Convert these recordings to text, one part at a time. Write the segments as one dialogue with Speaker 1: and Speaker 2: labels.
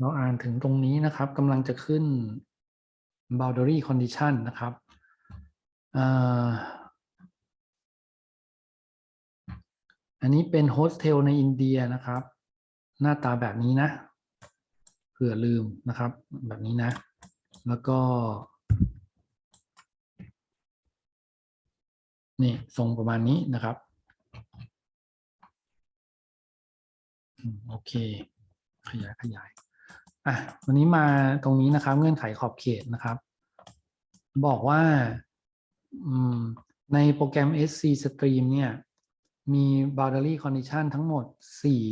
Speaker 1: เราอ่านถึงตรงนี้นะครับกำลังจะขึ้น boundary condition นะครับอันนี้เป็นโฮสเทลในอินเดียนะครับ หน้าตาแบบนี้นะเผื่อลืมนะครับ แบบนี้นะ แล้วก็ นี่ทรงประมาณนี้นะครับ โอเค ขยายขยาย อะวันนี้มาตรงนี้นะครับ เงื่อนไขขอบเขตนะครับ บอกว่าในโปรแกรม SC Stream เนี่ย มี boundary condition ทั้งหมดสี่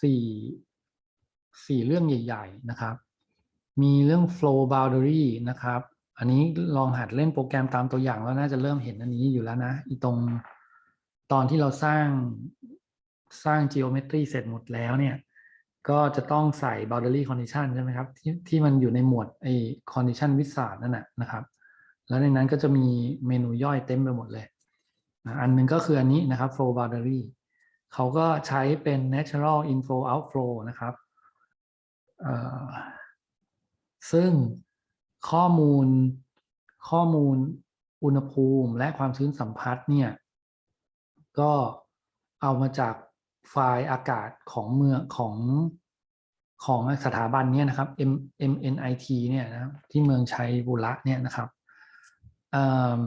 Speaker 1: สี่สี่เรื่องใหญ่ ๆ นะครับ มีเรื่อง flow boundary นะครับ อันนี้ลองหัดเล่นโปรแกรมตามตัวอย่างแล้วน่าจะเริ่มเห็นอันนี้อยู่แล้วนะ อีตรงตอนที่เราสร้างสร้าง geometry เสร็จหมดแล้วเนี่ย ก็จะต้องใส่ boundary condition ใช่ไหมครับที่ที่มันอยู่ในหมวดไอ้ condition wizard นั่นแหะนะครับ แล้วในนั้นก็จะมีเมนูย่อยเต็มไปหมดเลยนะอันหนึงก็คืออันนี้นะครับ flow boundary เขาก็ใช้เป็น natural inflow outflow นะครับซึ่งข้อมูลข้อมูลอุณหภูมิและความชื้นสัมผัสเนี่ย ก็เอามาจาก ไฟล์อากาศของเมืองของของสถาบันเนี่ยนะครับ M MNIT เนี่ยนะครับที่เมืองชัยบุระเนี่ยนะครับอ่อ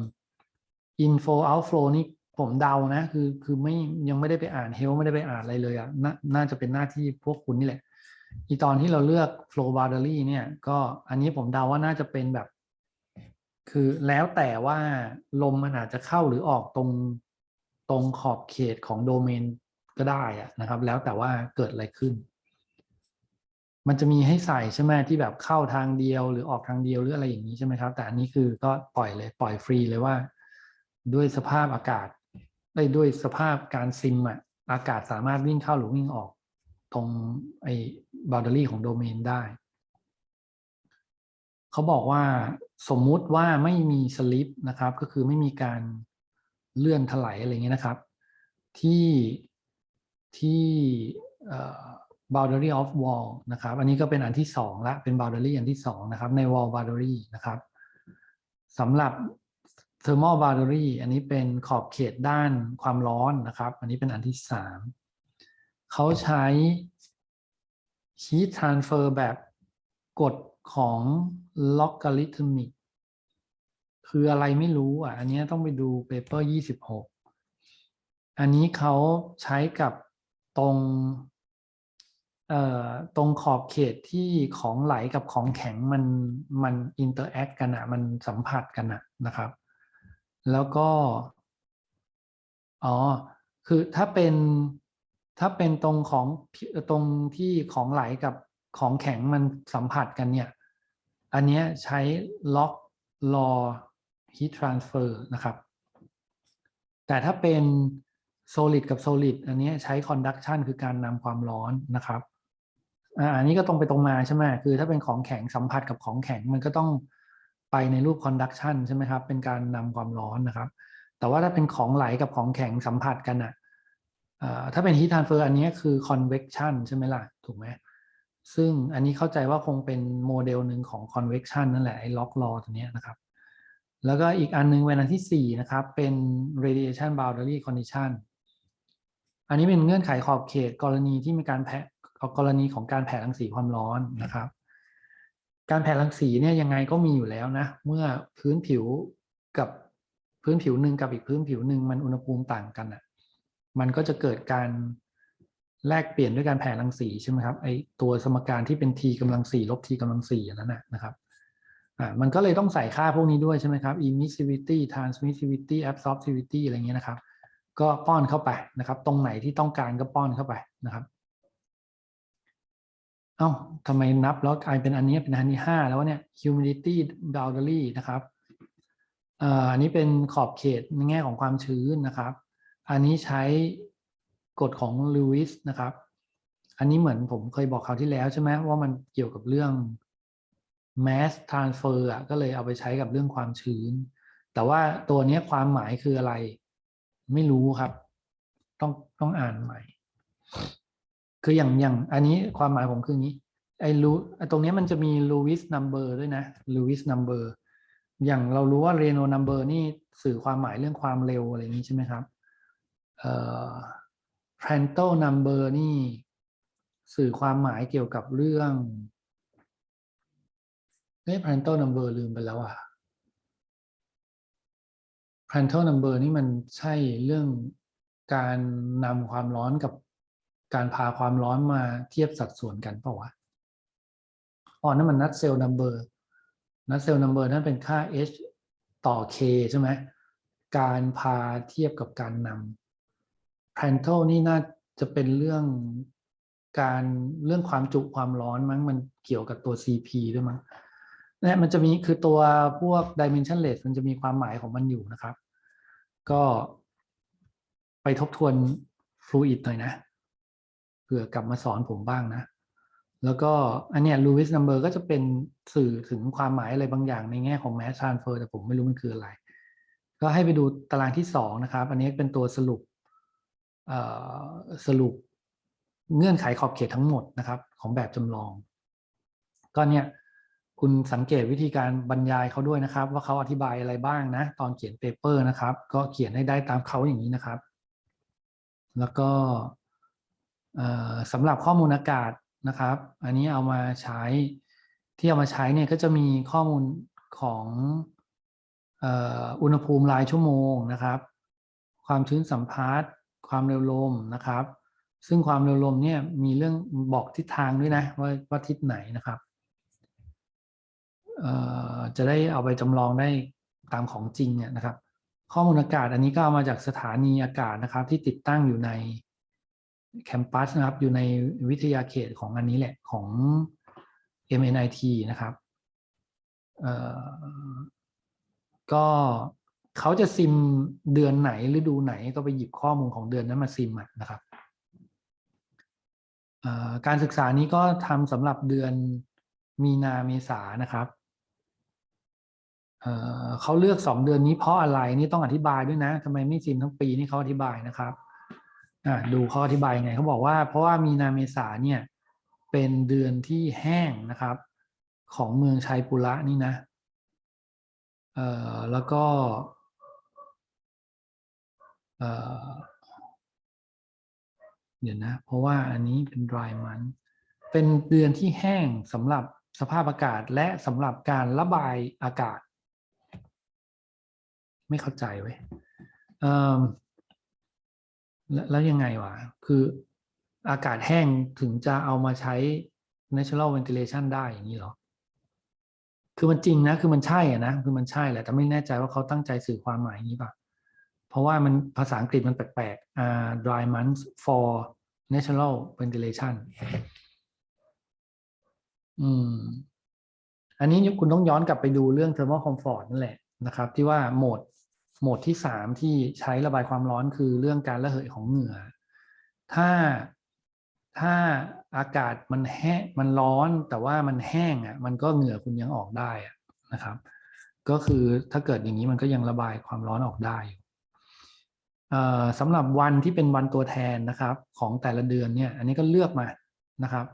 Speaker 1: info outflow นี่ผมเดานะคือคือไม่ยังไม่ได้ไปอ่านเฮลไม่ได้ไปอ่านอะไรเลยอะ่ะนน่าจะเป็นหน้าที่พวกคุณนี่แหละ อีตอนที่เราเลือก flow boundary เนี่ย ก็อันนี้ผมเดาว่าน่าจะเป็นแบบ คือแล้วแต่ว่าลมมันอาจจะเข้าหรือออกตรงตรงขอบเขตของโดเมน ก็ได้อะนะครับ แล้วแต่ว่าเกิดอะไรขึ้น มันจะมีให้ใส่ใช่ไหมที่แบบเข้าทางเดียวหรือออกทางเดียวหรืออะไรอย่างนี้ใช่ไหมครับ แต่อันนี้คือก็ปล่อยเลยปล่อยฟรีเลยว่า ด้วยสภาพอากาศได้ยด้วยสภาพการซิมอะอากาศสามารถวิ่งเข้าหรือวิ่งออกตรงไอ้ boundary ของโดเมนได้เขาบอกว่าสมมุติว่าไม่มีสลิปนะครับ ก็คือไม่มีการเลื่อนถลายอะไรเงี้ยนะครับ ที่ ที่ boundary of wall นะครับ อันนี้ก็เป็นอันที่สองละ เป็น boundary อันที่สองนะครับ ใน wall boundary นะครับสำหรับ thermal boundary อันนี้เป็นขอบเขตด้านความร้อนนะครับ อันนี้เป็นอันที่สามเขาใช้ heat transfer แบบกฎของ logarithmic คืออะไรไม่รู้อะ อันนี้ต้องไปดู paper 26 อันนี้เขาใช้กับ ตรงเอ่อตรงขอบเขตที่ของไหลกับของแข็งมันมันอินเตอร์แอคกันอะมันสัมผัสกันอะนะครับ แล้วก็ อ๋อ คือถ้าเป็นถ้าเป็นตรงของตรงที่ของไหลกับของแข็งมันสัมผัสกันเนี่ย อันเนี้ยใช้ล็อก law heat transfer นะครับ แต่ถ้าเป็น solid กับ solid อันนี้ใช้ conduction คือการนำความร้อนนะครับอันนี้ก็ตรงไปตรงมาใช่ไหมคือถ้าเป็นของแข็งสัมผัสกับของแข็งมันก็ต้องไปในรูป conduction ใช่ไหมครับ เป็นการนำความร้อนนะครับ แต่ว่าถ้าเป็นของไหลกับของแข็งสัมผัสกันอะอ่าถ้าเป็น heat transfer อันนี้คือ convection ใช่ไหมล่ะ ถูกไหมซึ่งอันนี้เข้าใจว่าคงเป็นโมเดลหนึ่งของ convection นั่นแหละไอ้ lock law ตัวนี้นะครับ แล้วก็อีกอันหนึงเป็นอันที่ 4 นะครับ เป็น radiation boundary condition อันนี้เป็นเงื่อนไขขอบเขตกรณีที่มีการแผ่กรณีของการแผ่รังสีความร้อนนะครับ การแผ่รังสีเนี่ยยังไงก็มีอยู่แล้วนะ เมื่อพื้นผิวกับพื้นผิวหนึ่งกับอีกพื้นผิวหนึ่งมันอุณหภูมิต่างกันอะ มันก็จะเกิดการแลกเปลี่ยนด้วยการแผ่รังสีใช่ไหมครับไอตัวสมการที่เป็น t กำลังสี่ลบ t กำลังสี่อันนั้นนะนะครับอ่ามันก็เลยต้องใส่ค่าพวกนี้ด้วยใช่ไหมครับ emissivity transmissivity absorptivity อะไรเงี้ยนะครับ ก็ป้อนเข้าไปนะครับ ตรงไหนที่ต้องการก็ป้อนเข้าไปนะครับ เอ้าทำไมนับแล้วกลายเป็นอันนี้เป็นอันที่ห้าแล้วเนี่ย humidity boundary นะครับอันนี้เป็นขอบเขตในแง่ของความชื้นนะครับ อันนี้ใช้กฎของลูวิสนะครับ อันนี้เหมือนผมเคยบอกคราวที่แล้วใช่ไหมว่ามันเกี่ยวกับเรื่อง mass transfer อะก็เลยเอาไปใช้กับเรื่องความชื้น แต่ว่าตัวนี้ความหมายคืออะไร ไม่รู้ครับ ต้องต้องอ่านใหม่ คืออย่างอย่าง อันนี้ความหมายผมคืออย่างนี้ ไอ้รู้ไอ้ตรงเนี้ยมันจะมีลูวิสนัมเบอร์ด้วยนะลูวิสนัมเบอร์อย่างเรารู้ว่าเรโนนัมเบอร์นี่สื่อความหมายเรื่องความเร็วอะไรอย่างนี้ใช่ไหมครับเอ่อ p r a n t l number นี่ สื่อความหมายเกี่ยวกับเรื่องเอ้ p r a n t l number ลืมไปแล้วอะ p r a n t l number นี่มันใช่เรื่องการนำความร้อนกับการพาความร้อนมาเทียบสัดส่วนกันเปล่าวะอ๋อนั่นมันนัดเซลล์นัมเบอร์นัดเซลล์นัมเบอร์นั่นเป็นค่า h ต่อ k ใช่ไหมการพาเทียบกับการนำ p r a n t l นี่น่าจะเป็นเรื่องการเรื่องความจุความร้อนมั้งมันเกี่ยวกับตัว CP ด้วยมั้ง นี่ยมันจะมีคือตัวพวก dimensionless มันจะมีความหมายของมันอยู่นะครับ ก็ไปทบทวน fluid หน่อยนะเผื่อกลับมาสอนผมบ้างนะ แล้วก็อันเนี้ย Lewis number ก็จะเป็นสื่อถึงความหมายอะไรบางอย่างในแง่ของ mass transfer แต่ผมไม่รู้มันคืออะไร ก็ให้ไปดูตารางที่สองนะครับ อันนี้เป็นตัวสรุปสรุปเงื่อนไขขอบเขตทั้งหมดนะครับ ของแบบจำลอง ก็เนี่ย คุณสังเกตวิธีการบรรยายเขาด้วยนะครับ ว่าเขาอธิบายอะไรบ้างนะ ตอนเขียนเปเปอร์นะครับ ก็เขียนให้ได้ตามเขาอย่างนี้นะครับ แล้วก็สำหรับข้อมูลอากาศนะครับ อันนี้เอามาใช้ที่เอามาใช้เนี่ยก็จะมีข้อมูลของอุณหภูมิรายชั่วโมงนะครับ ความชื้นสัมพัทธ์ความเร็วลมนะครับ ซึ่งความเร็วลมเนี่ยมีเรื่องบอกทิศทางด้วยนะว่าว่าทิศไหนนะครับ จะได้เอาไปจำลองได้ตามของจริงเนี่ยนะครับ ข้อมูลอากาศอันนี้ก็เอามาจากสถานีอากาศนะครับ ที่ติดตั้งอยู่ในแคมปัสนะครับ อยู่ในวิทยาเขตของอันนี้แหละของ MNIT นะครับก็เขาจะซิมเดือนไหนฤดูไหนก็ไปหยิบข้อมูลของเดือนนั้นมาซิมนะครับการศึกษานี้ก็ทำสำหรับเดือนมีนาเมษานะครับ เขาเลือกสองเดือนนี้เพราะอะไรนี่ต้องอธิบายด้วยนะทำไมไม่ซิมทั้งปีนี่เขาอธิบายนะครับดูขาอธิบายไงเขาบอกว่า เพราะว่ามีนาเมษาเนี่ยเป็นเดือนที่แห้งนะครับ ของเมืองชัยปุระนี่นะเอ่อแล้วก็เอ่อเดี๋ยวนะ เพราะว่าอันนี้เป็น dry month เป็นเดือนที่แห้งสำหรับสภาพอากาศและสำหรับการระบายอากาศ ไม่เข้าใจเว้ยแล้วยังไงวะ คืออากาศแห้งถึงจะเอามาใช้ natural ventilation ได้อย่างนี้เหรอ คือมันจริงนะ คือมันใช่อะนะ คือมันใช่แหละ แต่ไม่แน่ใจว่าเขาตั้งใจสื่อความหมายอย่างนี้ป่ะ เพราะว่ามันภาษาอังกฤษมันแปลกๆอ่า dry months for natural ventilation อืม อันนี้คุณต้องย้อนกลับไปดูเรื่อง thermal comfort นั่นแหละนะครับ ที่ว่าโหมด โหมดที่สามที่ใช้ระบายความร้อนคือเรื่องการระเหยของเหงื่อ ถ้าถ้าอากาศมันแห้งมันร้อนแต่ว่ามันแห้งอะมันก็เหงื่อคุณยังออกได้อะนะครับ ก็คือถ้าเกิดอย่างนี้มันก็ยังระบายความร้อนออกได้สำหรับวันที่เป็นวันตัวแทนนะครับ ของแต่ละเดือนเนี่ย อันนี้ก็เลือกมานะครับ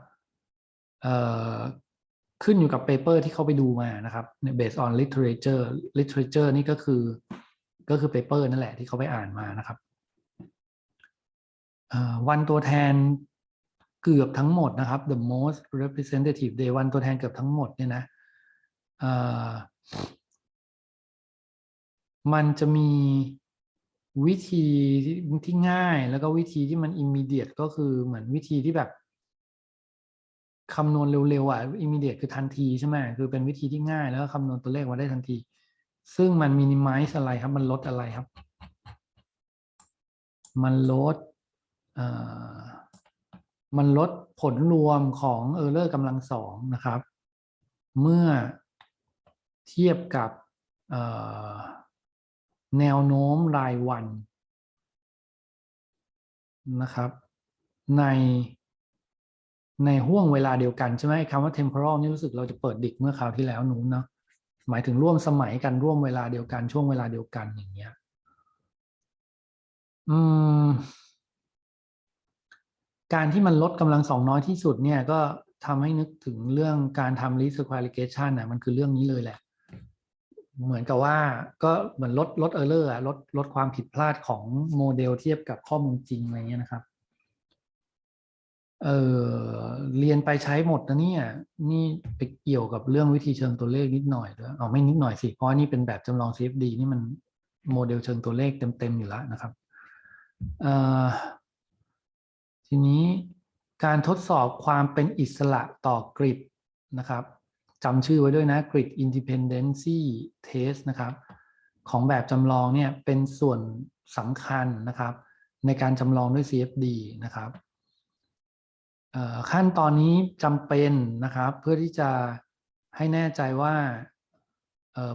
Speaker 1: ขึ้นอยู่กับเปเปอร์ที่เขาไปดูมานะครับ based on literature literature นี่ก็คือ ก็คือเปเปอร์นั่นแหละที่เขาไปอ่านมานะครับวันตัวแทนเกือบทั้งหมดนะครับ the most representative day วันตัวแทนเกือบทั้งหมดเนี่ยนะมันจะมีวิธีที่ง่ายแล้วก็วิธีที่มัน immediate ก็คือเหมือนวิธีที่แบบคำนวณเร็วๆอะ immediate คือทันทีใช่ไหมคือเป็นวิธีที่ง่ายแล้วก็คำนวณตัวเลขมาได้ทันที ซึ่งมัน minimize อะไรครับ มันลดอะไรครับ มันลดมันลดผลรวมของเออร์เลอร์กำลังสองนะครับ เมื่อเทียบกับแนวโน้มรายวันนะครับ ในในห่วงเวลาเดียวกันใช่ไหมคำว่า temporal นี่รู้สึกเราจะเปิดดิกเมื่อคราวที่แล้วนู้นเนาะ หมายถึงร่วมสมัยกันร่วมเวลาเดียวกันช่วงเวลาเดียวกันอย่างเงี้ย อืม การที่มันลดกำลังสองน้อยที่สุดเนี่ยก็ทำให้นึกถึงเรื่องการทำ least square regression นะมันคือเรื่องนี้เลยแหละ เหมือนกับว่าก็เหมือนลดลด error อะลดลดความผิดพลาดของโมเดลเทียบกับข้อมูลจริงอะไรเงี้ยนะครับ เออเรียนไปใช้หมดนะเนี่ย นี่ไปเกี่ยวกับเรื่องวิธีเชิงตัวเลขนิดหน่อยด้วยเอาไม่นิดหน่อยสิ เพราะนี่เป็นแบบจำลอง CFD นี่มันโมเดลเชิงตัวเลขเต็ม ๆ อยู่แล้วนะครับทีนี้การทดสอบความเป็นอิสระต่อกริดนะครับจำชื่อไว้ด้วยนะ grid independency test นะครับ ของแบบจำลองเนี่ยเป็นส่วนสำคัญนะครับ ในการจำลองด้วย CFD นะครับ ขั้นตอนนี้จำเป็นนะครับ เพื่อที่จะให้แน่ใจว่า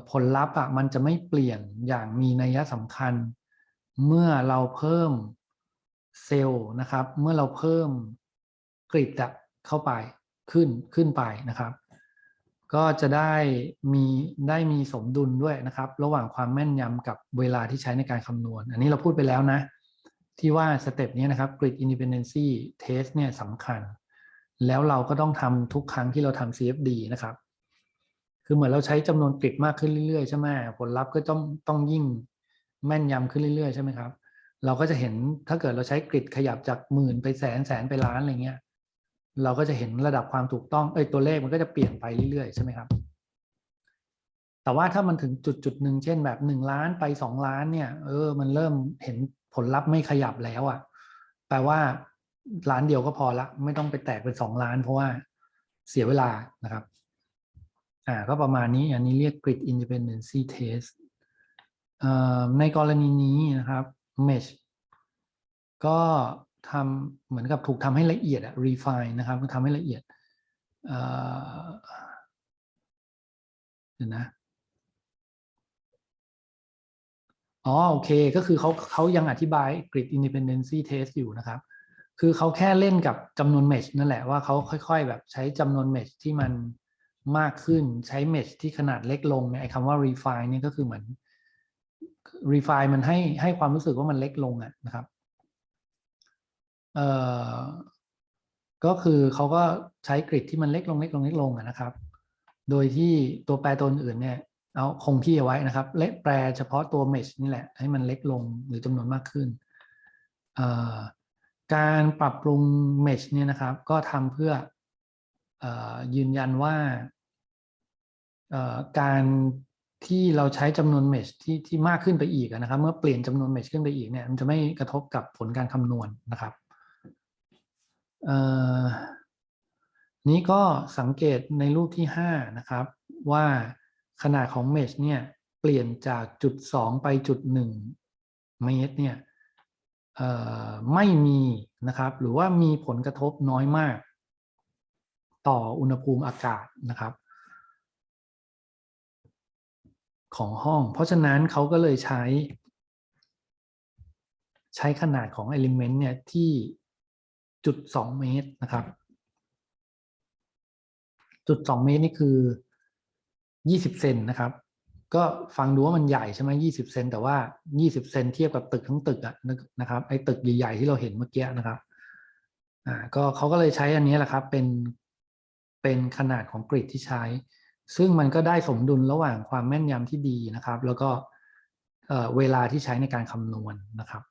Speaker 1: ผลลัพธ์อะมันจะไม่เปลี่ยนอย่างมีนัยสำคัญ เมื่อเราเพิ่มเซลล์นะครับ เมื่อเราเพิ่มกริดอะเข้าไปขึ้นขึ้นไปนะครับ ก็จะได้มีได้มีสมดุลด้วยนะครับ ระหว่างความแม่นยำกับเวลาที่ใช้ในการคำนวณ อันนี้เราพูดไปแล้วนะ ที่ว่าสเต็ปนี้นะครับ grid independency test เนี่ยสำคัญ แล้วเราก็ต้องทำทุกครั้งที่เราทำ CFD นะครับ คือเหมือนเราใช้จำนวนกริดมากขึ้นเรื่อยๆ ใช่ไหมผลลัพธ์ก็ต้องต้องยิ่งแม่นยำขึ้นเรื่อยๆ ใช่ไหมครับ เราก็จะเห็นถ้าเกิดเราใช้กริดขยับจากหมื่นไปแสนแสนไปล้านอะไรเงี้ย เราก็จะเห็นระดับความถูกต้องเอ้ยตัวเลขมันก็จะเปลี่ยนไปเรื่อยๆ ใช่ไหมครับ แต่ว่าถ้ามันถึงจุดจุดหนึ่งเช่นแบบหนึ่งล้านไปสองล้านเนี่ยเออมันเริ่มเห็นผลลัพธ์ไม่ขยับแล้วอะ่ะแปลว่าล้านเดียวก็พอละ ไม่ต้องไปแตกเป็นสองล้าน เพราะว่าเสียเวลานะครับ อ่าก็ประมาณนี้อันนี้เรียก grid independency test เอ่อในกรณีนี้นะครับ mesh ก็ทำเหมือนกับถูกทำให้ละเอียดอะ refine นะครับก็ทำให้ละเอียดเอ่อเดี๋ยวนะ อ๋อโอเคก็คือเขาเขายังอธิบาย grid independency test อยู่นะครับ คือเขาแค่เล่นกับจำนวน mesh นั่นแหละว่าเขาค่อยๆ แบบใช้จำนวน mesh ที่มันมากขึ้นใช้ mesh ที่ขนาดเล็กลงเนี่ยไอ้คำว่า refine เนี่ยก็คือเหมือน refine มันให้ให้ความรู้สึกว่ามันเล็กลงอะนะครับเอ่อก็คือเขาก็ใช้กริดที่มันเล็กลงเล็กลงเล็กลงอะนะครับ โดยที่ตัวแปรตัวอื่นเนี่ย เอาคงที่เอาไว้นะครับเละแปรเฉพาะตัวเมชนี่แหละ ให้มันเล็กลงหรือจำนวนมากขึ้น การปรับปรุงเมชเนี่ยนะครับ ก็ทำเพื่อออยืนยันว่าการที่เราใช้จำนวนเมชที่ที่มากขึ้นไปอีกนะครับ เมื่อเปลี่ยนจำนวนเมชขึ้นไปอีกเนี่ยมันจะไม่กระทบกับผลการคำนวณนะครับนี้ก็สังเกตในรูปที่ 5 นะครับว่า ขนาดของเมชเนี่ยเปลี่ยนจากจุด2ไปจุด1เมตรเนี่ยไม่มีนะครับหรือว่ามีผลกระทบน้อยมาก ต่ออุณหภูมิอากาศนะครับ ของห้อง เพราะฉะนั้นเขาก็เลยใช้ ใช้ขนาดของ Element เนี่ยที่จุดสองเมตรนะครับ จุดสองเมตรนี่คือ ยี่สิบเซนนะครับ ก็ฟังดูว่ามันใหญ่ใช่ไหมยี่สิบเซนแต่ว่ายี่สิบเซนเทียบกับตึกทั้งตึกอะนะครับไอ้ตึกใหญ่ๆที่เราเห็นเมื่อกี้นะครับอ่าก็เขาก็เลยใช้อันนี้แหละครับเป็นเป็นขนาดของกริดที่ใช้ ซึ่งมันก็ได้สมดุลระหว่างความแม่นยำที่ดีนะครับ แล้วก็เอ่อเวลาที่ใช้ในการคำนวณนะครับ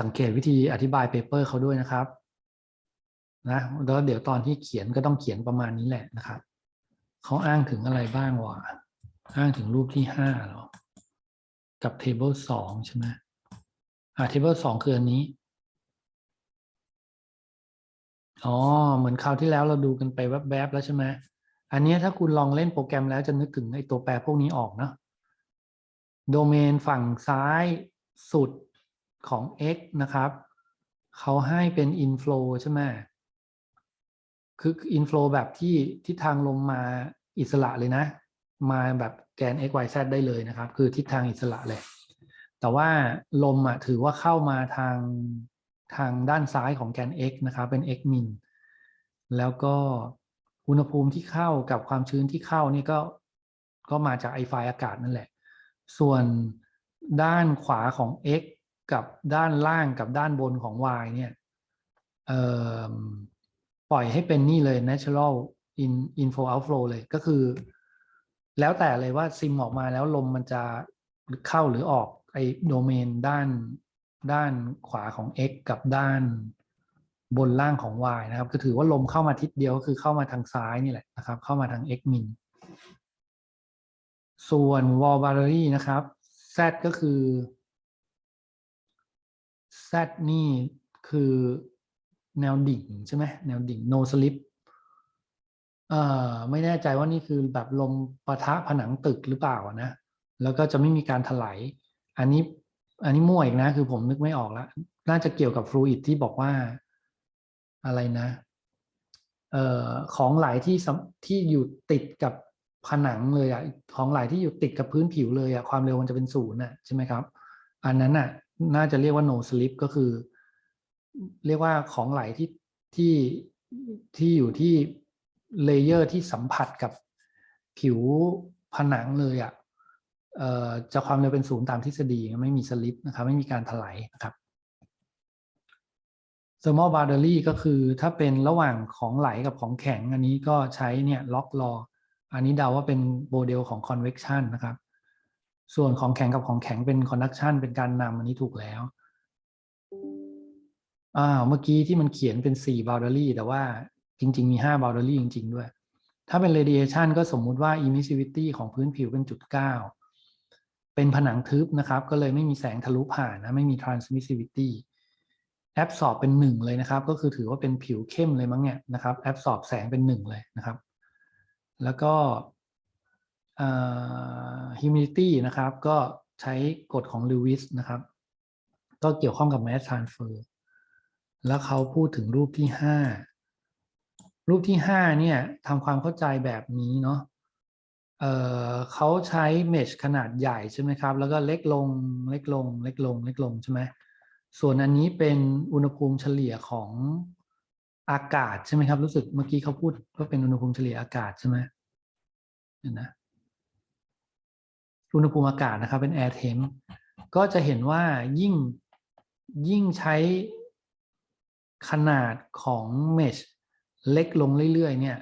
Speaker 1: สังเกตวิธีอธิบายเปเปอร์เขาด้วยนะครับนะแล้วเดี๋ยวตอนที่เขียนก็ต้องเขียนประมาณนี้แหละนะครับ เขาอ้างถึงอะไรบ้างวะอ้างถึงรูปที่ห้าหรอ กับ table สองใช่ไหมอ่า table สองคืออันนี้ อ๋อ เหมือนคราวที่แล้วเราดูกันไปแวบๆแล้วใช่ไหมอันนี้ถ้าคุณลองเล่นโปรแกรมแล้วจะนึกถึงไอ้ตัวแปรพวกนี้ออกเนาะโดเมนฝั่งซ้ายสุดของ x นะครับ เขาให้เป็น inflow ใช่ไหม คือ inflow แบบที่ทิศทางลมมาอิสระเลยนะ มาแบบแกน x y z ได้เลยนะครับ คือทิศทางอิสระเลย แต่ว่าลมอะถือว่าเข้ามาทางทางด้านซ้ายของแกน x นะครับเป็น x min แล้วก็อุณหภูมิที่เข้ากับความชื้นที่เข้านี่ก็ก็มาจากไอไฟอากาศนั่นแหละ ส่วนด้านขวาของ x กับด้านล่างกับด้านบนของ y เนี่ยเอ่อ ปล่อยให้เป็นนี่เลย natural in info outflow เลยก็คือ แล้วแต่เลยว่าซิมออกมาแล้วลมมันจะเข้าหรือออกไอโดเมนด้านด้านขวาของ x กับด้านบนล่างของ y นะครับ ก็ถือว่าลมเข้ามาทิศเดียวก็คือเข้ามาทางซ้ายนี่แหละนะครับ เข้ามาทาง x min ส่วน wall boundary นะครับ z ก็คือ z นี่คือ แนวดิ่งใช่ไหมแนวดิ่ง no slip เอ่อไม่แน่ใจว่านี่คือแบบลมปะทะผนังตึกหรือเปล่านะ แล้วก็จะไม่มีการถลายอันนี้อันนี้มั่วอีกนะ คือผมนึกไม่ออกแล้วน่าจะเกี่ยวกับฟลูอิดที่บอกว่าอะไรนะเอ่อของไหลที่สำที่อยู่ติดกับผนังเลยอะของไหลที่อยู่ติดกับพื้นผิวเลยอะความเร็วมันจะเป็นศูนย์อะใช่ไหมครับ อันนั้นน่ะน่าจะเรียกว่า no slip ก็คือ เรียกว่าของไหลที่ที่ที่อยู่ที่เลเยอร์ที่สัมผัสกับผิวผนังเลยอะ่ะเอ่อจะความเร็วเป็นศูนย์ตามทฤษฎีไม่มีสลิปนะครับไม่มีการถลายนะครับ thermal boundary ก็คือถ้าเป็นระหว่างของไหลกับของแข็ง อันนี้ก็ใช้เนี่ยล็อกลออันนี้เดาว่าเป็นโมเดลของ convection นะครับ ส่วนของแข็งกับของแข็งเป็น conduction เป็นการนำอันนี้ถูกแล้ว อ่าเมื่อกี้ที่มันเขียนเป็น4 boundary แต่ว่าจริง ๆ มี5 boundary จริง ๆ ด้วย ถ้าเป็น radiation ก็สมมุติว่า emissivity ของพื้นผิวเป็นจุด9เป็นผนังทึบนะครับ ก็เลยไม่มีแสงทะลุผ่านนะ ไม่มี transmissivity absorb เป็น1เลยนะครับ ก็คือถือว่าเป็นผิวเข้มเลยมั้งเนี่ยนะครับ absorb แสงเป็น1เลยนะครับ แล้วก็ humidity นะครับ ก็ใช้กฎของ Lewis นะครับ ก็เกี่ยวข้องกับ mass transfer แล้วเขาพูดถึงรูปที่5รูปที่5เนี่ยทำความเข้าใจแบบนี้เนาะเออเขาใช้เมชขนาดใหญ่ใช่ไหมครับ แล้วก็เล็กลงเล็กลง เล็กลง เล็กลงใช่ไหมส่วนอันนี้เป็นอุณหภูมิเฉลี่ยของอากาศใช่ไหมครับ รู้สึกเมื่อกี้เขาพูดว่าเป็นอุณหภูมิเฉลี่ยอากาศใช่ไหมเห็นนะอุณหภูมิอากาศนะครับเป็น air temp ก็จะเห็นว่ายิ่งยิ่งใช้ ขนาดของเมชเล็กลงเรื่อยๆ เนี่ย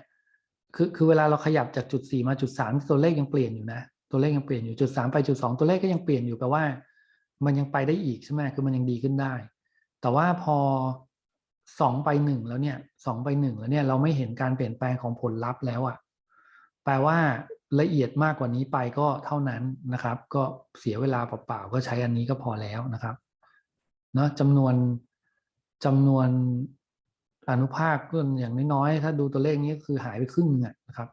Speaker 1: คือคือเวลาเราขยับจากจุด4มาจุด3ตัวเลขยังเปลี่ยนอยู่นะ ตัวเลขยังเปลี่ยนอยู่จุด3ไปจุด2ตัวเลขก็ยังเปลี่ยนอยู่แปลว่า มันยังไปได้อีกใช่ไหมคือมันยังดีขึ้นได้ แต่ว่าพอ2ไป1แล้วเนี่ย2ไป1แล้วเนี่ยเราไม่เห็นการเปลี่ยนแปลงของผลลัพธ์แล้วอะ่ะแปลว่าละเอียดมากกว่านี้ไปก็เท่านั้นนะครับ ก็เสียเวลาเปล่าๆก็ใช้อันนี้ก็พอแล้วนะครับเนาะจำนวน จำนวนอนุภาคก็อย่างน้อยๆถ้าดูตัวเลขนี้คือหายไปครึ่งนึงนะครับ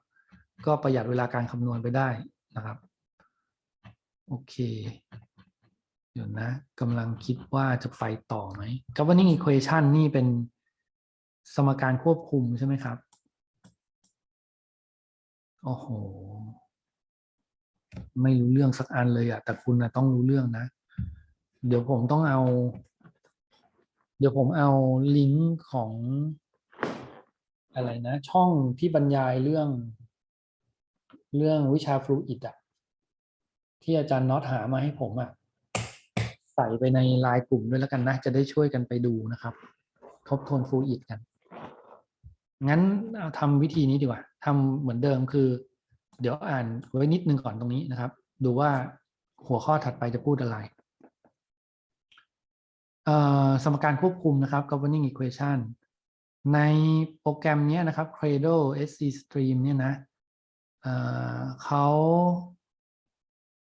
Speaker 1: ก็ประหยัดเวลาการคำนวณไปได้นะครับ โอเค เดี๋ยวนะกำลังคิดว่าจะไปต่อไหม governing equation นี่เป็นสมการควบคุมใช่ไหมครับ โอ้โห ไม่รู้เรื่องสักอันเลยอะแต่คุณนะต้องรู้เรื่องนะ เดี๋ยวผมต้องเอา เดี๋ยวผมเอาลิงก์ของอะไรนะ ช่องที่บรรยายเรื่อง เรื่องวิชาฟลูอิดอะที่อาจารย์น็อตหามาให้ผมอะใส่ไปในไลน์กลุ่มด้วยแล้วกันนะ จะได้ช่วยกันไปดูนะครับ ทบทวนฟลูอิดกัน งั้นเอาทำวิธีนี้ดีกว่าทำเหมือนเดิมคือ เดี๋ยวอ่านไว้นิดนึงก่อนตรงนี้นะครับ ดูว่าหัวข้อถัดไปจะพูดอะไร สมการควบคุมนะครับ governing equation ในโปรแกรมนี้นะครับ Cradle SC Stream เนี่ยนะเขา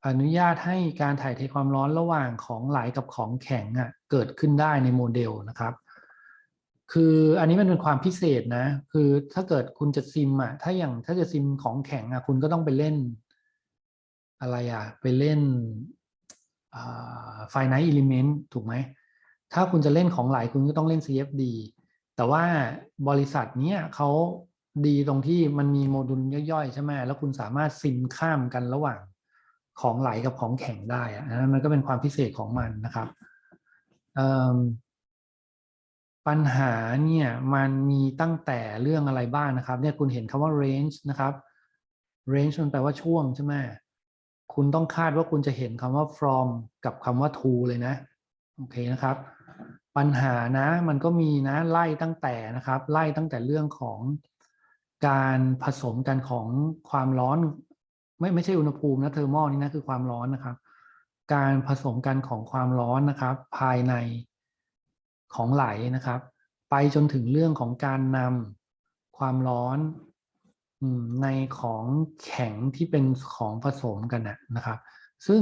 Speaker 1: อนุญาตให้การถ่ายเทความร้อนระหว่างของไหลกับของแข็งอะเกิดขึ้นได้ในโมเดลนะครับ คืออันนี้มันเป็นความพิเศษนะ คือถ้าเกิดคุณจะซิมอะถ้าอย่างถ้าจะซิมของแข็งอะคุณก็ต้องไปเล่น อะไรอะไปเล่นไฟไนท์อิเลเมนต์ถูกไหม ถ้าคุณจะเล่นของไหลคุณก็ต้องเล่น CFD แต่ว่าบริษัทเนี้ยเขาดีตรงที่มันมีโมดูลย่อยๆ ใช่ไหมแล้วคุณสามารถซิมข้ามกันระหว่างของไหลกับของแข็งได้อะนั้นมันก็เป็นความพิเศษของมันนะครับปัญหาเนี่ยมันมีตั้งแต่เรื่องอะไรบ้างนะครับ เนี่ยคุณเห็นคำว่า range นะครับ range มันแปลว่าช่วงใช่ไหมคุณต้องคาดว่าคุณจะเห็นคำว่า from กับคำว่า to เลยนะ โอเคนะครับ ปัญหานะมันก็มีนะไล่ตั้งแต่นะครับ ไล่ตั้งแต่เรื่องของการผสมกันของความร้อน ไม่ไม่ใช่อุณหภูมินะเทอร์โมนี่นะคือความร้อนนะครับ การผสมกันของความร้อนนะครับ ภายในของไหลนะครับ ไปจนถึงเรื่องของการนำความร้อนในของแข็งที่เป็นของผสมกันนะครับ ซึ่ง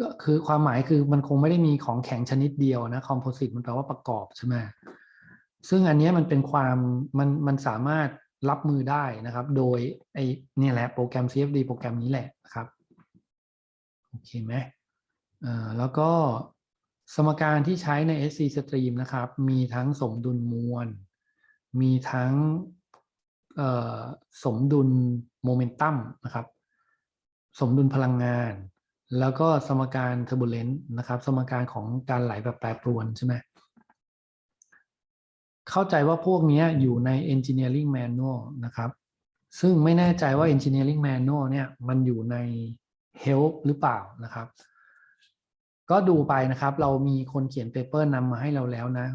Speaker 1: ก็คือความหมายคือมันคงไม่ได้มีของแข็งชนิดเดียวนะคอมโพสิตมันแปลว่าประกอบใช่ไหมซึ่งอันนี้มันเป็นความมันมันสามารถรับมือได้นะครับ โดยไอ้นี่แหละโปรแกรม CFD โปรแกรมนี้แหละนะครับโอเคไหมอ่อแล้วก็สมการที่ใช้ใน SC Stream นะครับ มีทั้งสมดุลมวล มีทั้งสมดุลโมเมนตัมนะครับ สมดุลพลังงาน แล้วก็สมการเทอร์บูเลนต์นะครับ สมการของการไหลแบบแปรปรวนใช่ไหมเข้าใจว่าพวกนี้อยู่ใน engineering manual นะครับ ซึ่งไม่แน่ใจว่า engineering manual เนี่ยมันอยู่ใน help หรือเปล่านะครับ ก็ดูไปนะครับ เรามีคนเขียนเปเปอร์นำมาให้เราแล้วนะ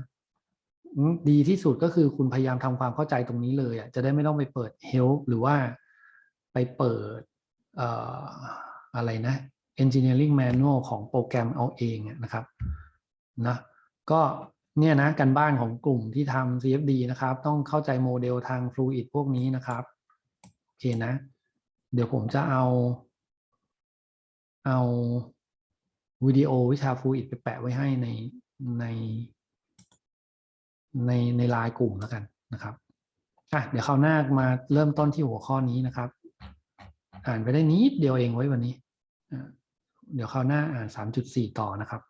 Speaker 1: ดีที่สุดก็คือคุณพยายามทำความเข้าใจตรงนี้เลยอะจะได้ไม่ต้องไปเปิด help หรือว่าไปเปิดอออะไรนะ engineering manual ของโปรแกรมเอาเองนะครับนะก็เนี่ยนะกันบ้านของกลุ่มที่ทำ CFD นะครับ ต้องเข้าใจโมเดลทาง fluid พวกนี้นะครับโอเคนะ เดี๋ยวผมจะเอา เอาวิดีโอวิชา fluid ไปแปะไว้ให้ในในในในไลน์กลุ่มแล้วกันนะครับอะเดี๋ยวคราวหน้ามาเริ่มต้นที่หัวข้อนี้นะครับ อ่านไปได้นิดเดียวเองไว้วันนี้อะ เดี๋ยวคราวหน้าอ่าน 3.4 ต่อนะครับ